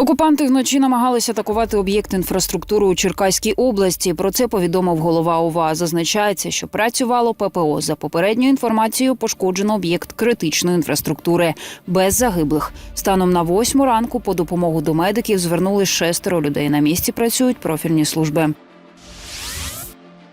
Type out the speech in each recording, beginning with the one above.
Окупанти вночі намагалися атакувати об'єкт інфраструктури у Черкаській області. Про це повідомив голова ОВА. Зазначається, що працювало ППО. За попередньою інформацією, пошкоджено об'єкт критичної інфраструктури без загиблих. Станом на восьму ранку по допомогу до медиків звернули шестеро людей. На місці працюють профільні служби.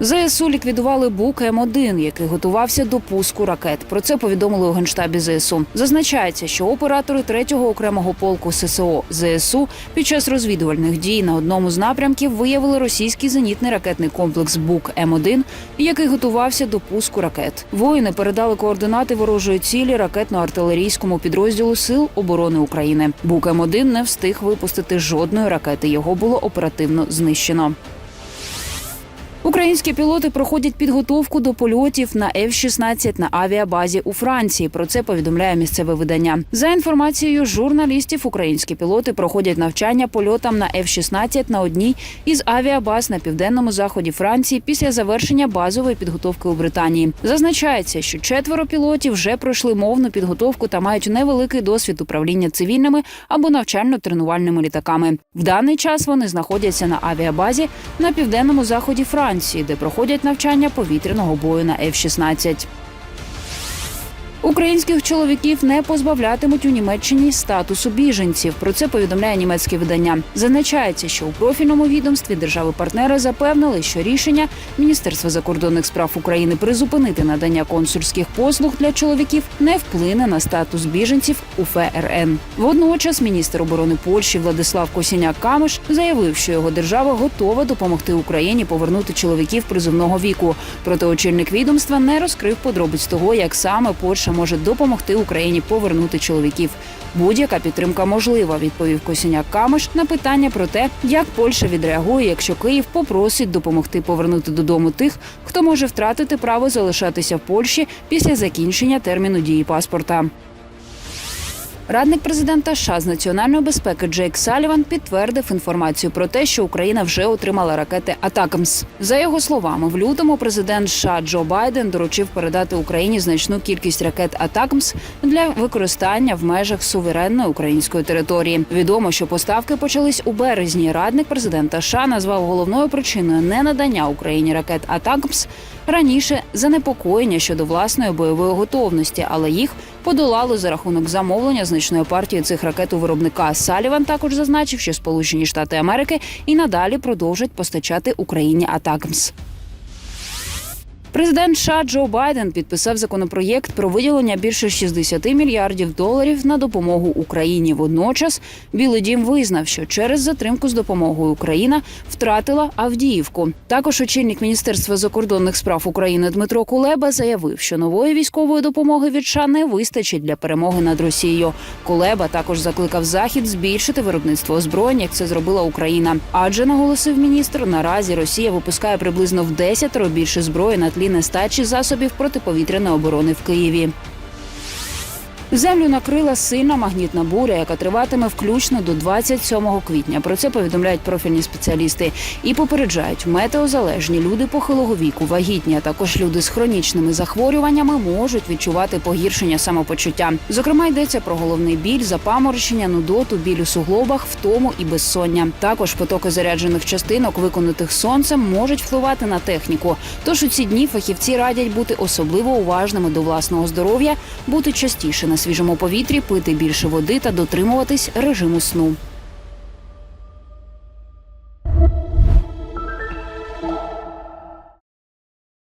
ЗСУ ліквідували БУК М1, який готувався до пуску ракет. Про це повідомили у генштабі ЗСУ. Зазначається, що оператори 3-го окремого полку ССО ЗСУ під час розвідувальних дій на одному з напрямків виявили російський зенітний ракетний комплекс БУК М1, який готувався до пуску ракет. Воїни передали координати ворожої цілі ракетно-артилерійському підрозділу Сил оборони України. БУК М1 не встиг випустити жодної ракети. Його було оперативно знищено. Українські пілоти проходять підготовку до польотів на F-16 на авіабазі у Франції. Про це повідомляє місцеве видання. За інформацією журналістів, українські пілоти проходять навчання польотам на F-16 на одній із авіабаз на південному заході Франції після завершення базової підготовки у Британії. Зазначається, що четверо пілотів вже пройшли мовну підготовку та мають невеликий досвід управління цивільними або навчально-тренувальними літаками. В даний час вони знаходяться на авіабазі на південному заході Франції, де проходять навчання повітряного бою на F-16. Українських чоловіків не позбавлятимуть у Німеччині статусу біженців. Про це повідомляє німецьке видання. Зазначається, що у профільному відомстві держави-партнери запевнили, що рішення Міністерства закордонних справ України призупинити надання консульських послуг для чоловіків не вплине на статус біженців у ФРН. Водночас міністр оборони Польщі Владислав Косіняк Камиш заявив, що його держава готова допомогти Україні повернути чоловіків призовного віку. Проте очільник відомства не розкрив подробиць того, як саме Польща може допомогти Україні повернути чоловіків. Будь-яка підтримка можлива, відповів Косіняк Камиш на питання про те, як Польща відреагує, якщо Київ попросить допомогти повернути додому тих, хто може втратити право залишатися в Польщі після закінчення терміну дії паспорта. Радник президента США з національної безпеки Джейк Саліван підтвердив інформацію про те, що Україна вже отримала ракети Атакамс. За його словами, в лютому президент США Джо Байден доручив передати Україні значну кількість ракет Атакамс для використання в межах суверенної української території. Відомо, що поставки почались у березні. Радник президента США назвав головною причиною ненадання Україні ракет Атакамс раніше занепокоєння щодо власної бойової готовності, але їх подолали за рахунок замовлення значної партії цих ракет виробника. Саліван також зазначив, що Сполучені Штати Америки і надалі продовжать постачати Україні Атакмс. Президент США Джо Байден підписав законопроєкт про виділення більше 60 мільярдів доларів на допомогу Україні. Водночас Білий Дім визнав, що через затримку з допомогою Україна втратила Авдіївку. Також очільник міністерства закордонних справ України Дмитро Кулеба заявив, що нової військової допомоги від США не вистачить для перемоги над Росією. Кулеба також закликав Захід збільшити виробництво озброєнь, як це зробила Україна. Адже наголосив міністр, наразі Росія випускає приблизно в 10 більше зброї на тлі нестачі засобів протиповітряної оборони в Києві. Землю накрила сильна магнітна буря, яка триватиме включно до 27 квітня. Про це повідомляють профільні спеціалісти і попереджають, метеозалежні люди похилого віку, вагітні, а також люди з хронічними захворюваннями можуть відчувати погіршення самопочуття. Зокрема, йдеться про головний біль, запаморочення, нудоту, біль у суглобах, втому і безсоння. Також потоки заряджених частинок, виконутих сонцем, можуть впливати на техніку. Тож у ці дні фахівці радять бути особливо уважними до власного здоров'я, бути частіше на свіжому повітрі, пити більше води та дотримуватись режиму сну.